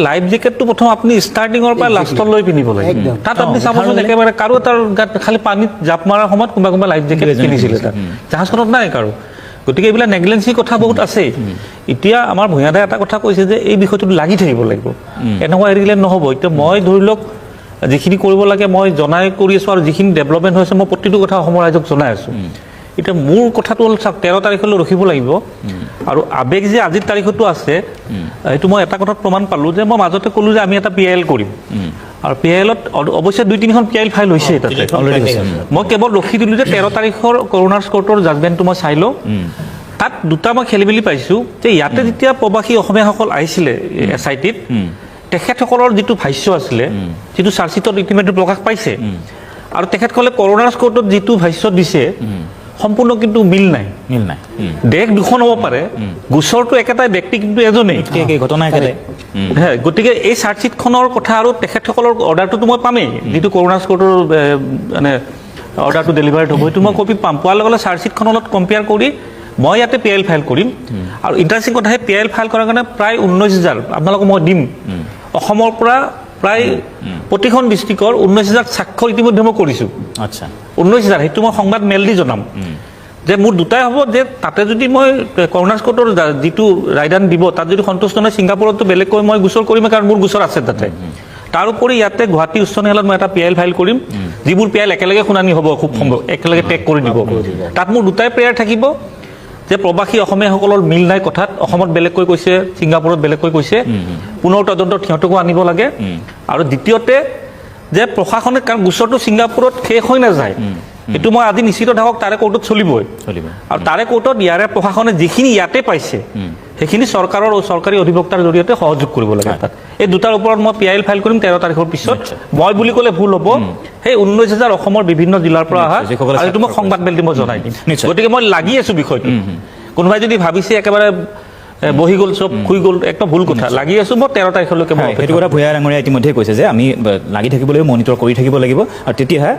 লাইফ জেকেটটো প্ৰথম আপুনি ষ্টাৰ্টিঙৰ পৰা লাষ্টলৈ পিন্ধিব লাগে। তাত আপুনি চাবচোন একেবাৰে কাৰো তাৰ গাত খালি পানীত জাপ মৰাৰ সময়ত কোনোবা কোনোবা লাইফ জেকেট এজনে তাত। জাহাজখনত নাই কাৰো। গতিকে এইবিলাক নেগলেঞ্চিৰ কথা বহুত আছে। এতিয়া আমাৰ ভূঞাদাই এটা কথা কৈছে যে এই বিষয়টোত লাগি থাকিব লাগিব। এনেকুৱা এৰি দিলে নহ'ব। এতিয়া মই ধৰি লওক যিখিনি কৰিব লাগে মই জনাই কৰি আছোঁ আৰু যিখিনি ডেভেলপমেণ্ট হৈছে মই প্ৰতিটো কথা অসমৰ ৰাইজক জনাই আছোঁ। এতিয়া মোৰ কথাটো হ'ল চাওক তেৰ তাৰিখলৈ ৰখিব লাগিব। আৰু আৱেগ যে আজিৰ তাৰিখতো আছে সেইটো মই এটা কথাত প্ৰমাণ পালোঁ যে মই মাজতে ক'লোঁ যে আমি এটা পি এল কৰিম। আৰু পি এলত অৱশ্যে দুই তিনিখন পি এল ফাইল হৈছে তাতে। হৈছে। মই কেৱল ৰখি দিলোঁ যে তেৰ তাৰিখৰ কৰোণাৰ স্কৰ্টৰ জাজমেণ্টটো মই চাই লওঁ। তাত দুটা মই খেলি মেলি পাইছোঁ যে ইয়াতে যেতিয়া প্ৰৱাসী অসমীয়াসকল আহিছিলে এছ আই টিত তেখেতসকলৰ যিটো ভাষ্য আছিলে যিটো চাৰ্জশ্বিটত ইতিমধ্যে প্ৰকাশ পাইছে আৰু তেখেতসকলে কৰোণাৰ স্কৰ্টত যিটো ভাষ্য দিছে সম্পূৰ্ণ কিন্তু মিল নাই। মিল নাই। দেশ দুখন হ'ব পাৰে গোচৰটো একেটাই ব্যক্তি কিন্তু এজনেই। ঘটনা একেটাই। হয়, গতিকে এই চাৰ্জশ্বিটখনৰ কথা আৰু তেখেতসকলৰ অৰ্ডাৰটোতো মই পামেই। যিটো কৰোণা স্কৰ্টৰ মানে অৰ্ডাৰটো ডেলিভাৰ্ড হ'ব সেইটো মই কপি পাম। পোৱাৰ লগে লগে চাৰ্জশ্বিটখনৰ লগত কম্পেয়াৰ কৰি মই ইয়াতে পি এল ফাইল কৰিম। আৰু ইণ্টাৰেষ্টিং কথা সেই পি এল ফাইল কৰাৰ কাৰণে প্ৰায় ঊনৈছ হাজাৰ আপোনালোকক মই দিম। অসমৰ পৰা প্ৰায় প্ৰতিখন ডিষ্ট্ৰিক্টৰ ঊনৈছ হাজাৰ স্বাক্ষৰ ইতিমধ্যে মই কৰিছোঁ। আচ্ছা। ঊনৈছ হাজাৰ সেইটো মই সংবাদ মেল দি জনাম যে মোৰ দুটাই হ'ব যে তাতে যদি মই কৰোণা স্কটৰ যিটো ৰায়দান দিব তাত যদি সন্তুষ্ট নহয় ছিংগাপুৰতো বেলেগকৈ মই গোচৰ কৰিমেই কাৰণ মোৰ গোচৰ আছে তাতে। তাৰোপৰি ইয়াতে গুৱাহাটী উচ্চ ন্যায়ালয়ত মই এটা পি এল ফাইল কৰিম যিবোৰ পি এল একেলগে শুনানি হ'ব খুব সম্ভৱ। একেলগে টেক কৰি দিব। তাত মোৰ দুটাই প্ৰেয়াৰ থাকিব। যে প্ৰৱাসী অসমীয়াসকলৰ মিল নাই কথাত অসমত বেলেগকৈ কৈছে ছিংগাপুৰত বেলেগকৈ কৈছে পুনৰ তদন্তত সিহঁতকো আনিব লাগে। আৰু দ্বিতীয়তে যে প্ৰশাসনে কাৰণ গোচৰটো ছিংগাপুৰত শেষ হৈ নাযায়। সেইটো মই আজি নিশ্চিত থাকক তাৰে কোৰ্টত চলিবই। চলিব আৰু তাৰে কোৰ্টত ইয়াৰে প্ৰশাসনে যিখিনি ইয়াতে পাইছে সেইখিনি চৰকাৰৰ চৰকাৰী অধিবক্তাৰ জৰিয়তে সহযোগ কৰিব লাগে তাত। এই দুটাৰ ওপৰত মই পি আই এল ফাইল কৰিম তেৰ তাৰিখৰ পিছত। মই বুলি ক'লে ভুল হ'ব। সেই ঊনৈছ হাজাৰ অসমৰ বিভিন্ন জিলাৰ পৰা অহা আৰু এইটো মই সংবাদ মেল দি মই জনাই দিম। গতিকে মই লাগি আছো বিষয়টো কোনোবাই যদি ভাবিছে একেবাৰে এ, বহি গ'ল চব শুই গ'ল একদম ভুল কথা। লাগি আছো মই তেৰ তাৰিখলৈকে হয়, সেইটো কথা ভূঞা ডাঙৰীয়া ইতিমধ্যে কৈছে যে আমি লাগি থাকিব লাগিব মনিটৰ কৰি থাকিব লাগিব আৰু তেতিয়াহে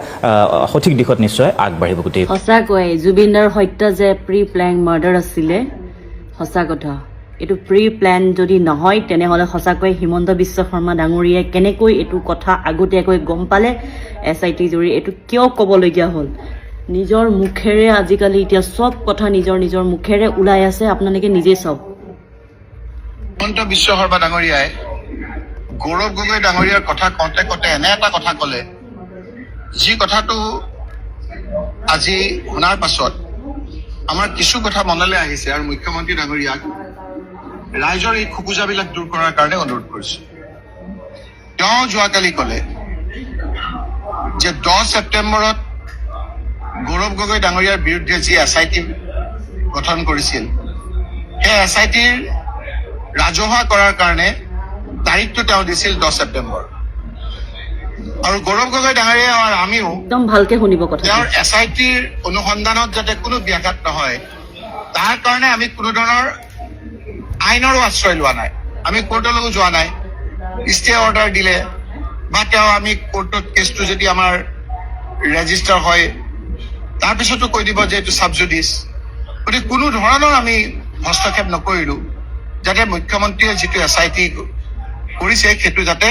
সঠিক দিশত নিশ্চয় আগবাঢ়িব গোটেই সঁচাকৈ জুবিনদাৰ হত্যা যে প্ৰি প্লেন মাৰ্ডাৰ আছিলে সঁচা কথা। এইটো প্ৰি প্লেন যদি নহয় তেনেহ'লে সঁচাকৈ হিমন্ত বিশ্ব শৰ্মা ডাঙৰীয়াই কেনেকৈ এইটো কথা আগতীয়াকৈ গম পালে? এছ আই টি জৰি এইটো কিয় ক'বলগীয়া হ'ল? নিজৰ মুখেৰে আজিকালি এতিয়া চব কথা নিজৰ নিজৰ মুখেৰে ওলাই আছে আপোনালোকে নিজেই চাওক। হিমন্ত বিশ্ব শৰ্মা ডাঙৰীয়াই গৌৰৱ গগৈ ডাঙৰীয়াৰ কথা কওঁতে কওঁতে এনে এটা কথা ক'লে, যি কথাটো আজি শুনাৰ পাছত আমাৰ কিছু কথা মনলৈ আহিছে আৰু মুখ্যমন্ত্ৰী ডাঙৰীয়াক ৰাইজৰ এই খোকোজাবিলাক দূৰ কৰাৰ কাৰণে অনুৰোধ কৰিছো। তেওঁ যোৱাকালি ক'লে যে দহ ছেপ্টেম্বৰত গৌৰৱ গগৈ ডাঙৰীয়াৰ বিৰুদ্ধে যি এছ আই টি গঠন কৰিছিল, সেই এছ আই টিৰ ৰাজহুৱা কৰাৰ কাৰণে তাৰিখটো তেওঁ দিছিল দহ ছেপ্টেম্বৰ। আৰু গৌৰৱ গগৈ ডাঙৰীয়া আৰু আমিও একদম ভালকে শুনিব কথা তেওঁৰ এছ আই টিৰ অনুসন্ধানত যাতে কোনো ব্যাঘাত নহয় তাৰ কাৰণে আমি কোনো ধৰণৰ আইনৰো আশ্ৰয় লোৱা নাই। আমি কোৰ্টলৈও যোৱা নাই। ষ্টে অৰ্ডাৰ দিলে বা তেওঁ আমি কোৰ্টত কেছটো যদি আমাৰ ৰেজিষ্টাৰ হয় তাৰপিছতো কৈ দিব যে এইটো ছাবজুডিচ গতিকে কোনো ধৰণৰ আমি হস্তক্ষেপ নকৰিলোঁ। যাতে মুখ্যমন্ত্ৰীয়ে যিটো এছ আই টি কৰিছে সেইটো যাতে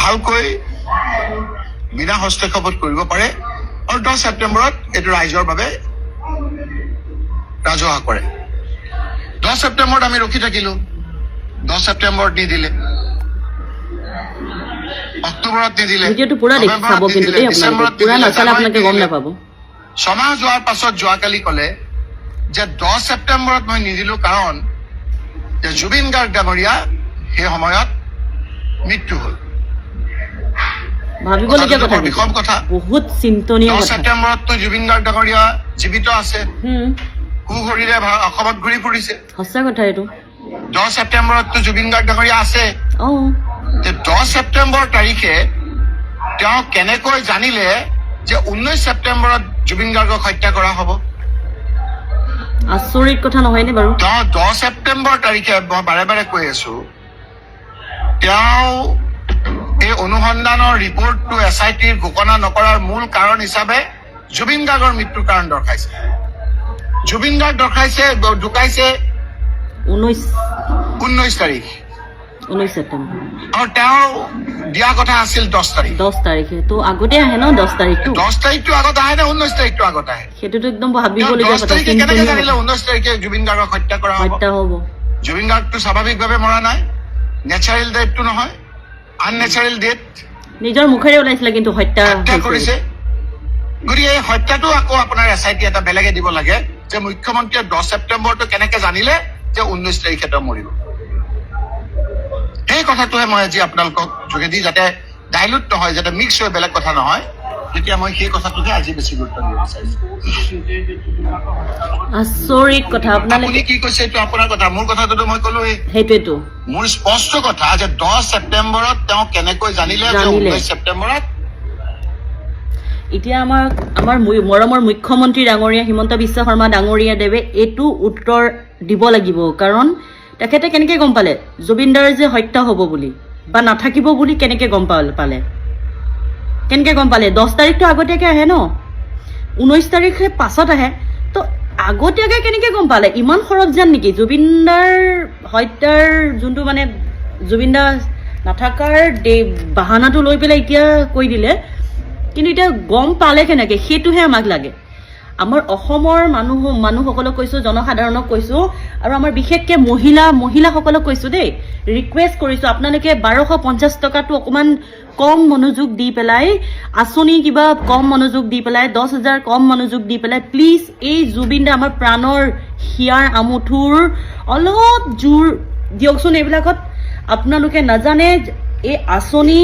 ভালকৈ বিনা হস্তক্ষেপত কৰিব পাৰে আৰু দহ ছেপ্টেম্বৰত এইটো ৰাইজৰ বাবে ৰাজহুৱা কৰে। দহ ছেপ্টেম্বৰত আমি ৰখি থাকিলো। দহ ছেপ্টেম্বৰত নিদিলে। অক্টোবৰত নিদিলে। ডিচেম্বৰত ছমাহ যোৱাৰ পাছত যোৱাকালি ক'লে যে দহ ছেপ্টেম্বৰত মই নিদিলো কাৰণ জুবিন গাৰ্গ ডাঙৰীয়া সেই সময়ত মৃত্যু হ'ল। ভাবিবলগীয়া কথাটো কথা বৰ বিষম কথা। বহুত চিন্তনীয় দহ ছেপ্টেম্বৰততো জুবিন গাৰ্গ ডাঙৰীয়া জীৱিত আছে। হুম, সুশৰীৰে ভা- অসমত ঘূৰি ফুৰিছে। সঁচা কথা এইটো। দহ ছেপ্টেম্বৰততো জুবিন গাৰ্গ ডাঙৰীয়া আছে। দহ ছেপ্টেম্বৰ তাৰিখে তেওঁ কেনেকৈ জানিলে যে ঊনৈশ ছেপ্টেম্বৰত জুবিন গাৰ্গক হত্যা কৰা হ'ব? আচৰিত কথা নহয়নে বাৰু? দহ ছেপ্টেম্বৰ তাৰিখে মই বাৰে বাৰে কৈ আছো তেওঁ এই অনুসন্ধানৰ ৰিপৰ্টটো এছ আই টিৰ ঘোষণা নকৰাৰ মূল কাৰণ হিচাপে জুবিন গাৰ্গৰ মৃত্যুৰ কাৰণ দৰ্শাইছে। জুবিন গাৰ্গ দৰ্শাইছে ঢুকাইছে ঊনৈছ ঊনৈছ তাৰিখ। ঊনৈছ ছেপ্টেম্বৰ। আৰু তেওঁ দিয়া কথা আছিল দহ তাৰিখ। দহ তাৰিখে। তো আগতে আহে ন দহ তাৰিখটো? দহ তাৰিখটো আগত আহে নে ঊনৈশ তাৰিখটো আগত আহে? সেইটোতো একদম ভাবিবলগীয়া কথা কেনেকে জানিলে। ঊনৈশ তাৰিখে জুবিন গাৰ্গক হত্যা কৰা হ'ব? হত্যা হ'ব। জুবিন গাৰ্গটো স্বাভাৱিকভাৱে মৰা নাই। নেচাৰেল ডেথটো নহয়। আননেচাৰেল ডেথ নিজৰ মুখেৰে ওলাইছিলে কিন্তু হত্যা হত্যা কৰিছে। গতিকে এই হত্যাটো আকৌ আপোনাৰ এছ আই টি এটা বেলেগে দিব লাগে যে মুখ্যমন্ত্ৰীয়ে দহ ছেপ্টেম্বৰটো কেনেকে জানিলে যে ঊনৈশ তাৰিখে তেওঁ মৰিব। সেই কথাটোহে মই আজি আপোনালোকক যোগেদি যাতে ডাইলুট নহয় যাতে মিক্স হৈ বেলেগ কথা নহয় তেতিয়া মই সেই কথাটোহে আজি বেছি গুৰুত্ব দিব বিচাৰিছো। আচৰিত কথা আপুনি আপোনালোকে কি কৈছে এইটো আপোনাৰ কথা? মোৰ কথাটোতো মই ক'লোৱেই। সেইটোৱেতো মোৰ স্পষ্ট কথা যে দহ ছেপ্টেম্বৰত তেওঁ কেনেকৈ জানিলে যে জানিলে। ঊনৈশ ছেপ্টেম্বৰত? এতিয়া আমাৰ আমাৰ মু- মৰমৰ মুখ্যমন্ত্ৰী ডাঙৰীয়া হিমন্ত বিশ্ব শৰ্মা ডাঙৰীয়া দেৱে এইটো উত্তৰ দিব লাগিব। কাৰণ তেখেতে কেনেকে গম পালে? জুবিনদাৰ যে হত্যা হ'ব বুলি, বা নাথাকিব বুলি কেনেকে গম পাল কেনেকে গম পালে? দহ তাৰিখটো আগতীয়াকে আহে ন? ঊনৈছ তাৰিখে পাছত আহে। তো আগতীয়াকে কেনেকে গম পালে? ইমান সৰবজান নেকি? জুবিনদাৰ হত্যাৰ যোনটো মানে জুবিনদা নাথাকাৰ দে বাহানাটো লৈ পেলাই এতিয়া কৈ দিলে। কিন্তু এতিয়া গম পালে কেনেকে? সেইটোহে আমাক লাগে। আমাৰ অসমৰ মানুহ মানুহসকলক কৈছোঁ জনসাধাৰণক কৈছোঁ আৰু আমাৰ বিশেষকৈ মহিলা মহিলাসকলক কৈছোঁ দেই। ৰিকুৱেষ্ট কৰিছোঁ আপোনালোকে বাৰশ পঞ্চাছ টকাটো অকণমান কম মনোযোগ দি পেলাই আঁচনি কিবা কম মনোযোগ দি পেলাই দহ হাজাৰ কম মনোযোগ দি পেলাই প্লিজ এই জুবিন দা আমাৰ প্ৰাণৰ হিয়াৰ আমুঠুৰ অলপ জোৰ দিয়কচোন এইবিলাকত। আপোনালোকে নাজানে এই আঁচনি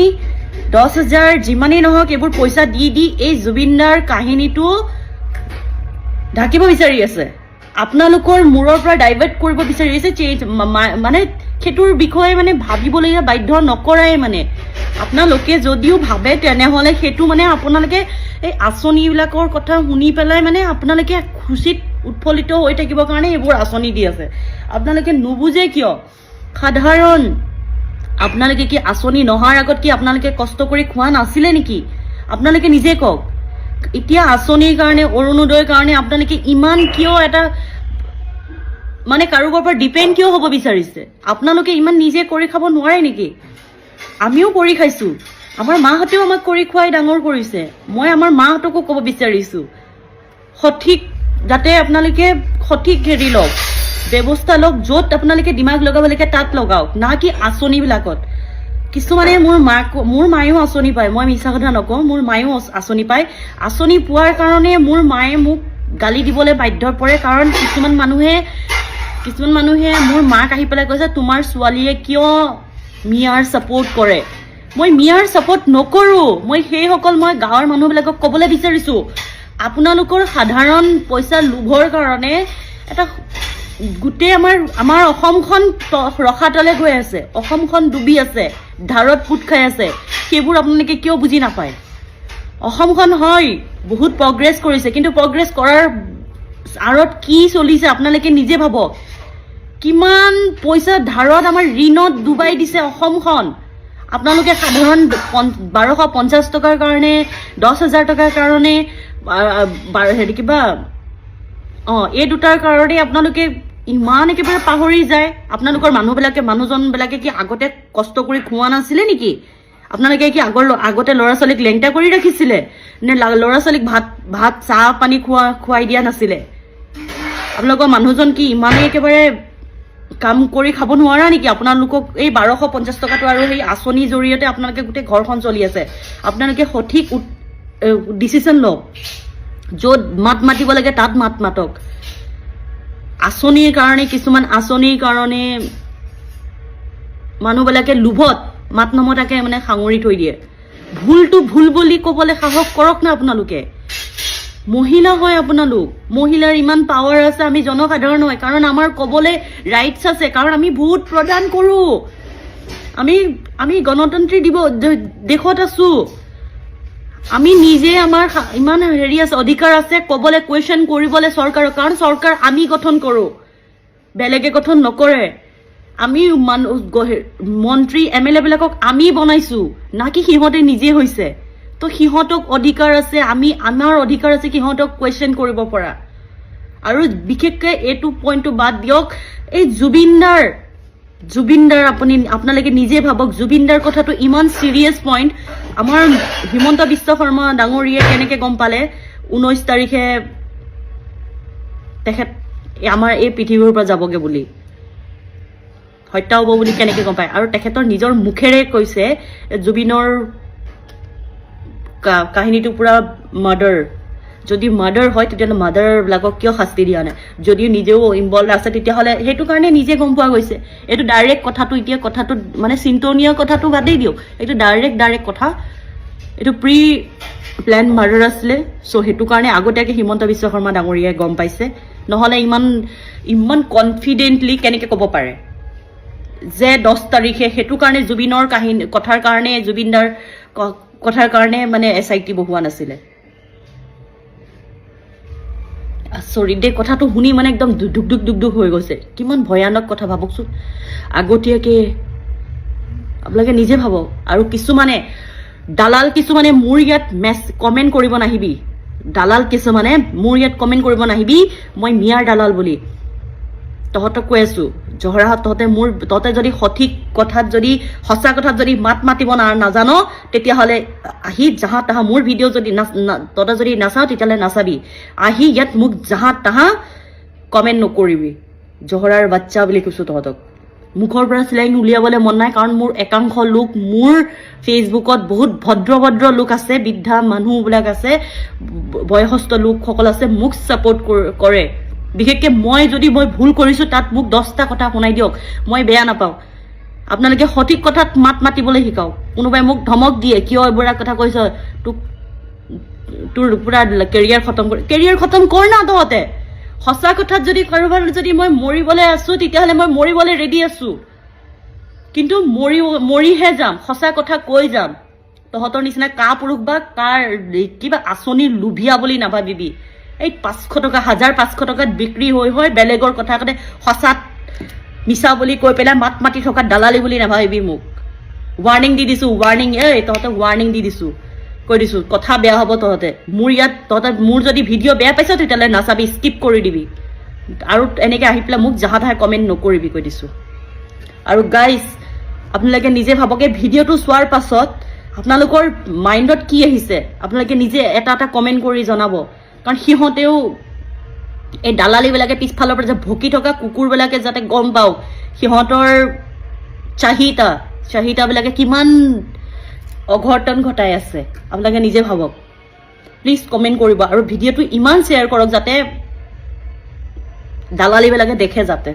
দহ হাজাৰ যিমানেই নহওক এইবোৰ পইচা দি দি এই জুবিনদাৰ কাহিনীটো ঢাকিব বিচাৰি আছে। আপোনালোকৰ মূৰৰ পৰা ডাইভাৰ্ট কৰিব বিচাৰি আছে চেঞ্জ মানে সেইটোৰ বিষয়ে মানে ভাবিবলগীয়া বাধ্য নকৰাই মানে। আপোনালোকে যদিও ভাবে তেনেহ'লে সেইটো মানে আপোনালোকে এই আঁচনিবিলাকৰ কথা শুনি পেলাই মানে আপোনালোকে খুচিত উৎফুল্লিত হৈ থাকিবৰ কাৰণে এইবোৰ আঁচনি দি আছে। আপোনালোকে নুবুজে কিয়? সাধাৰণ, আপোনালোকে কি আঁচনি নহাৰ আগত কি আপোনালোকে কষ্ট কৰি খোৱা নাছিলে নেকি? আপোনালোকে নিজে কওক। এতিয়া আঁচনিৰ কাৰণে, অৰুণোদয়ৰ কাৰণে আপোনালোকে ইমান কিয় এটা মানে কাৰোবাৰ পৰা ডিপেণ্ড কিয় হ'ব বিচাৰিছে? আপোনালোকে ইমান নিজে কৰি খাব নোৱাৰে নেকি? আমিও কৰি খাইছোঁ। আমাৰ মাহঁতেও আমাক কৰি খুৱাই ডাঙৰ কৰিছে। মই আমাৰ মাহঁতকো ক'ব বিচাৰিছোঁ। সঠিক, যাতে আপোনালোকে সঠিক হেৰি লওক, ব্যৱস্থা লওক, য'ত আপোনালোকে দিমাগ লগাব লাগে, তাত লগাওক। না কি আঁচনিবিলাকত। কিছুমানে মোৰ মাক মোৰ মায়েও আঁচনি পায়। মই মিছা কথা নকওঁ মোৰ মায়েও আচ- আঁচনি পায়। আঁচনি পোৱাৰ কাৰণে মোৰ মায়ে মোক গালি দিবলৈ বাধ্য পৰে কাৰণ কিছুমান মানুহে কিছুমান মানুহে মোৰ মাক আহি পেলাই কৈছে তোমাৰ ছোৱালীয়ে কিয় মিয়াৰ ছাপৰ্ট কৰে? মই মিয়াৰ ছাপৰ্ট নকৰোঁ। মই সেইসকল মই গাঁৱৰ মানুহবিলাকক ক'বলৈ বিচাৰিছোঁ। আপোনালোকৰ সাধাৰণ পইচা লোভৰ কাৰণে এটা গোটেই আমাৰ আমাৰ অসমখন ৰসাতলে গৈ আছে। অসমখন ডুবি আছে ধাৰত পোত খাই আছে। সেইবোৰ আপোনালোকে কিয় বুজি নাপায়? অসমখন হয় বহুত প্ৰগ্ৰেছ কৰিছে কিন্তু প্ৰগ্ৰেছ কৰাৰ আঁৰত কি চলিছে আপোনালোকে নিজে ভাবক কিমান পইচা ধাৰত আমাৰ ঋণত ডুবাই দিছে অসমখন। আপোনালোকে সাধাৰণ বাৰশ পঞ্চাছ টকাৰ কাৰণে দহ হাজাৰ টকাৰ কাৰণে হেৰি কিবা অঁ এই দুটাৰ কাৰণে আপোনালোকে ইমান একেবাৰে পাহৰি যায়। আপোনালোকৰ মানুহবিলাকে, মানুহজনবিলাকে কি আগতে কষ্ট কৰি খোৱা নাছিলে নেকি? আপোনালোকে কি আগৰ আগতে ল'ৰা ছোৱালীক লেংটা কৰি ৰাখিছিলে? নে ল'ৰা ছোৱালীক ভাত ভাত, চাহ, পানী খোৱা, খুৱাই দিয়া নাছিলে? আপোনালোকৰ মানুহজন কি ইমানেই একেবাৰে কাম কৰি খাব নোৱাৰা নেকি? আপোনালোকক এই বাৰশ পঞ্চাছ টকাটো আৰু সেই আঁচনিৰ জৰিয়তে আপোনালোকে গোটেই ঘৰখন চলি আছে। আপোনালোকে সঠিক ডিচিশ্যন লওক। য'ত মাত মাতিব লাগে, তাত মাত মাতক। আঁচনিৰ কাৰণে, কিছুমান আঁচনিৰ কাৰণে মানুহবিলাকে লোভত মাত নমতাকে মানে সাঙুৰি থৈ দিয়ে। ভুলটো ভুল বুলি ক'বলৈ সাহস কৰক না আপোনালোকে। মহিলা হয় আপোনালোক। মহিলাৰ ইমান পাৱাৰ আছে, আমি জনসাধাৰণ হয়। কাৰণ আমাৰ ক'বলৈ ৰাইটছ আছে। কাৰণ আমি ভোট প্ৰদান কৰোঁ। আমি আমি গণতান্ত্ৰিক দিব দেশত আছোঁ। আমি নিজে আমাৰ ইমান হেৰি আছে, অধিকাৰ আছে, ক'বলৈ কুৱেশ্যন কৰিবলৈ চৰকাৰক কাৰণ চৰকাৰ আমি গঠন কৰোঁ। বেলেগে গঠন নকৰে। আমি মানুহ মন্ত্ৰী, এম এল এবিলাকক আমি বনাইছোঁ, না কি সিহঁতে নিজে হৈছে। তো সিহঁতক অধিকাৰ আছে, আমি আমাৰ অধিকাৰ আছে সিহঁতক কুৱেশ্যন কৰিব পৰা। আৰু বিশেষকৈ এইটো পইণ্টটো বাদ দিয়ক, এই জুবিনদাৰ জুবিনদাৰ আপুনি আপোনালোকে নিজে ভাবক, জুবিনদাৰ কথাটো ইমান চিৰিয়াছ পইণ্ট আমাৰ হিমন্ত বিশ্ব শৰ্মা ডাঙৰীয়ে কেনেকৈ গম পালে ঊনৈছ তাৰিখে তেখেত আমাৰ এই পৃথিৱীৰ পৰা যাবগে বুলি। হত্যা হ'ব বুলি কেনেকৈ গম পায়? আৰু তেখেতৰ নিজৰ মুখেৰে কৈছে জুবিনৰ কাহিনীটো পূৰা মাৰ্ডাৰ যদি মাৰ্ডাৰ হয় তেতিয়াহ'লে মাৰ্ডাৰবিলাকক কিয় শাস্তি দিয়া নাই? যদিও নিজেও ইনভল্ভ আছে তেতিয়াহ'লে সেইটো কাৰণে নিজে গম পোৱা গৈছে। এইটো ডাইৰেক্ট কথাটো এতিয়া কথাটো মানে চিন্তনীয় কথাটো বাদেই দিয়ক। এইটো ডাইৰেক্ট ডাইৰেক্ট কথা। এইটো প্ৰি প্লেন মাৰ্ডাৰ আছিলে চ' সেইটো কাৰণে আগতীয়াকৈ হিমন্ত বিশ্ব শৰ্মা ডাঙৰীয়াই গম পাইছে। নহ'লে ইমান ইমান কনফিডেণ্টলি কেনেকৈ ক'ব পাৰে? যে দহ তাৰিখে সেইটো কাৰণে জুবিনৰ কাহিনী কথাৰ কাৰণে জুবিনদাৰ কথাৰ কাৰণে মানে এছ আই টি বহোৱা নাছিলে। চৰি দেই, কথাটো শুনি মানে একদম দুখ দুখ দুখ দুখ হৈ গৈছে। কিমান ভয়ানক কথা ভাবকচোন। আগতীয়াকৈ আপোনালোকে নিজে ভাবক আৰু কিছুমানে, দালাল কিছুমানে মোৰ ইয়াত মেছ কমেণ্ট কৰিব নাহিবি। দালাল কিছুমানে মোৰ ইয়াত কমেণ্ট কৰিব নাহিবি। মই মিয়াৰ দালাল বুলি। তহঁতক কৈ আছো জহৰাহঁত তহঁতে মোৰ, তহঁতে যদি সঠিক কথাত যদি, সঁচা কথাত যদি মাত মাতিব না, নাজান, তেতিয়াহ'লে আহি জাহা তাহা মোৰ ভিডিঅ' যদি তহঁতে যদি নাচাওঁ, তেতিয়াহ'লে নাচাবি। আহি ইয়াত মোক জাহা তাহা কমেণ্ট নকৰিবি। জহৰাৰ বাচ্চা বুলি কৈছোঁ তহঁতক। মুখৰ পৰা চিলাইন উলিয়াবলৈ মন নাই, কাৰণ মোৰ একাংশ লোক, মোৰ ফেচবুকত বহুত ভদ্ৰ ভদ্ৰ লোক আছে, বৃদ্ধা মানুহবিলাক আছে, বয়সস্থ লোকসকল আছে, মোক ছাপৰ্ট কৰে। বিশেষকৈ মই যদি মই ভুল কৰিছোঁ তাত মোক দহটা কথা শুনাই দিয়ক। মই বেয়া নাপাওঁ। আপোনালোকে সঠিক কথাত মাত মাতিবলৈ শিকাওক। কোনোবাই মোক ধমক দিয়ে কিয় এইবোৰ কথা কৈছ তোক তোৰ পুৰা কেৰিয়াৰ খতম কৰি কেৰিয়াৰ খতম কৰ না তহঁতে। সঁচা কথাত যদি কাৰোবাৰ যদি মই মৰিবলৈ আছোঁ তেতিয়াহ'লে মই মৰিবলৈ ৰেডি আছোঁ। কিন্তু মৰি মৰিহে যাম সঁচা কথা কৈ যাম। তহঁতৰ নিচিনা কা পুৰুষ বা কাৰ কিবা আঁচনিৰ লোভিয়া বুলি নাভাবিবি। এই পাঁচশো টকা, হাজাৰ পাঁচশো টকাত বিক্ৰী হৈ হৈ বেলেগৰ কথা কতে সঁচাত মিছা বুলি কৈ পেলাই মাত মাতি থকা দালালি বুলি নাভাবিবি মোক। ৱাৰ্ণিং দি দিছোঁ ৱাৰ্ণিং এই, তহঁতক ৱাৰ্ণিং দি দিছোঁ। কৈ দিছোঁ, কথা বেয়া হ'ব তহঁতে। মোৰ ইয়াত, তহঁতে মোৰ যদি ভিডিঅ' বেয়া পাইছ তেতিয়াহ'লে নাচাবি স্কিপ কৰি দিবি। আৰু এনেকৈ আহি পেলাই মোক জাহা তাহে কমেণ্ট নকৰিবি, কৈ দিছোঁ। আৰু গাইজ আপোনালোকে নিজে ভাবক ভিডিঅ'টো চোৱাৰ পাছত আপোনালোকৰ মাইণ্ডত কি আহিছে? আপোনালোকে নিজে এটা এটা কমেণ্ট কৰি জনাব। কাৰণ সিহঁতেও এই দালালিবিলাকে পিছফালৰ পৰা যে ভুকি থকা কুকুৰবিলাকে যাতে গম পাওক, সিহঁতৰ চাহিদা, চাহিদাবিলাকে কিমান অঘটন ঘটাই আছে, আপোনালোকে নিজে ভাবক। প্লিজ কমেণ্ট কৰিব আৰু ভিডিঅ'টো ইমান শ্বেয়াৰ কৰক যাতে দালালিবিলাকে দেখে যাতে।